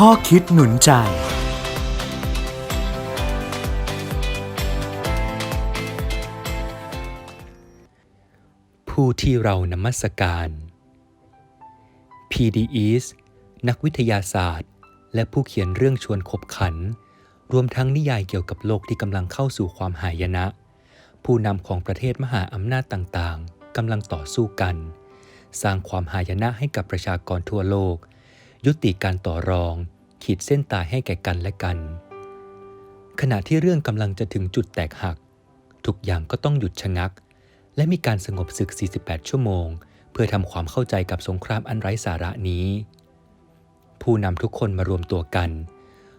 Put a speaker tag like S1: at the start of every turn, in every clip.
S1: ข้อคิดหนุนใจ
S2: ผู้ที่เรานมัสการ PDEs นักวิทยาศาสตร์ และผู้เขียนเรื่องชวนขบขัน รวมทั้งนิยายเกี่ยวกับโลกที่กำลังเข้าสู่ความหายนะ ผู้นำของประเทศมหาอำนาจต่างๆกำลังต่อสู้กัน สร้างความหายนะให้กับประชากรทั่วโลก ยุติการต่อรอง ขีดเส้นตายให้แก่กันและกัน ขณะที่เรื่องกำลังจะถึงจุดแตกหัก ทุกอย่างก็ต้องหยุดชะงัก และมีการสงบศึก 48 ชั่วโมง เพื่อทำความเข้าใจกับสงครามอันไร้สาระนี้ ผู้นำทุกคนมารวมตัวกัน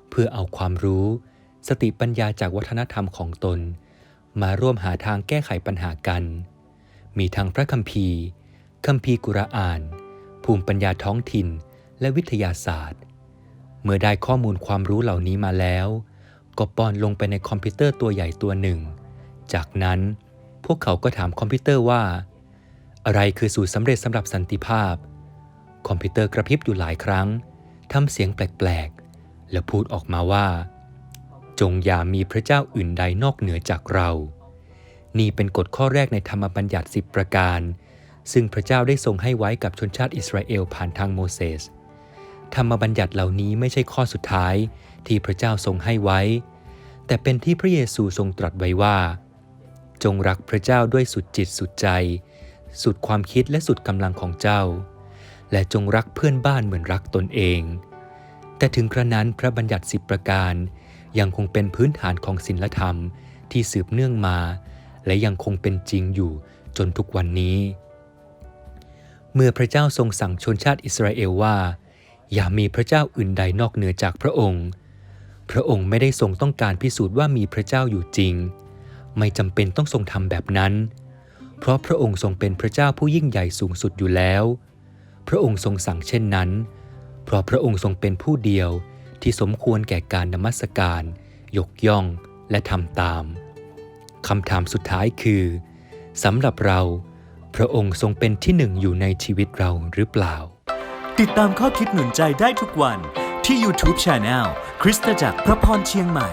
S2: เพื่อเอาความรู้ สติปัญญาจากวัฒนธรรมของตน มาร่วมหาทางแก้ไขปัญหากัน มีทั้งพระคัมภีร์คัมภีร์กุรอาน ภูมิปัญญาท้องถิ่นและวิทยาศาสตร์ เมื่อได้ข้อมูลความรู้เหล่านี้มาแล้ว ก็ป้อนลงไปในคอมพิวเตอร์ตัวใหญ่ตัวหนึ่ง จากนั้นพวกเขาก็ถามคอมพิวเตอร์ว่า อะไรคือสูตรสำเร็จสำหรับสันติภาพ คอมพิวเตอร์กระพริบอยู่หลายครั้งทำเสียงแปลกๆ แล้วพูดออกมาว่า จงอย่ามีพระเจ้าอื่นใดนอกเหนือจากเรา นี่เป็นกฎข้อแรกในธรรมบัญญัติสิบประการ ซึ่งพระเจ้าได้ทรงให้ไว้กับชนชาติอิสราเอลผ่านทางโมเสส ธรรมบัญญัติเหล่านี้ไม่ใช่ข้อสุดท้ายที่พระเจ้าทรงให้ไว้ แต่เป็นที่พระเยซูทรงตรัสไว้ว่า จงรักพระเจ้าด้วยสุดจิตสุดใจ สุดความคิดและสุดกำลังของเจ้า และจงรักเพื่อนบ้านเหมือนรักตนเอง แต่ถึงกระนั้นพระบัญญัติสิบประการยังคงเป็นพื้นฐานของศีลธรรมที่สืบเนื่องมา และยังคงเป็นจริงอยู่จนทุกวันนี้ เมื่อพระเจ้าทรงสั่งชนชาติอิสราเอลว่า อย่ามีพระเจ้าอื่นใดนอกเหนือจากพระองค์ พระองค์ไม่ได้ทรงต้องการพิสูจน์ว่ามีพระเจ้าอยู่จริง ไม่จำเป็นต้องทรงทำแบบนั้น เพราะพระองค์ทรงเป็นพระเจ้าผู้ยิ่งใหญ่สูงสุดอยู่แล้ว พระองค์ทรงสั่งเช่นนั้น เพราะพระองค์ทรงเป็นผู้เดียวที่สมควรแก่การนมัสการ ยกย่องและทำตามคำถามสุดท้ายคือสำหรับเรา พระองค์ทรงเป็นที่หนึ่งอยู่ในชีวิตเราหรือเปล่า
S1: ติดตามข้อคิดหนุนใจได้ทุกวันที่ YouTube Channel คริสตจักรพระพรเชียงใหม่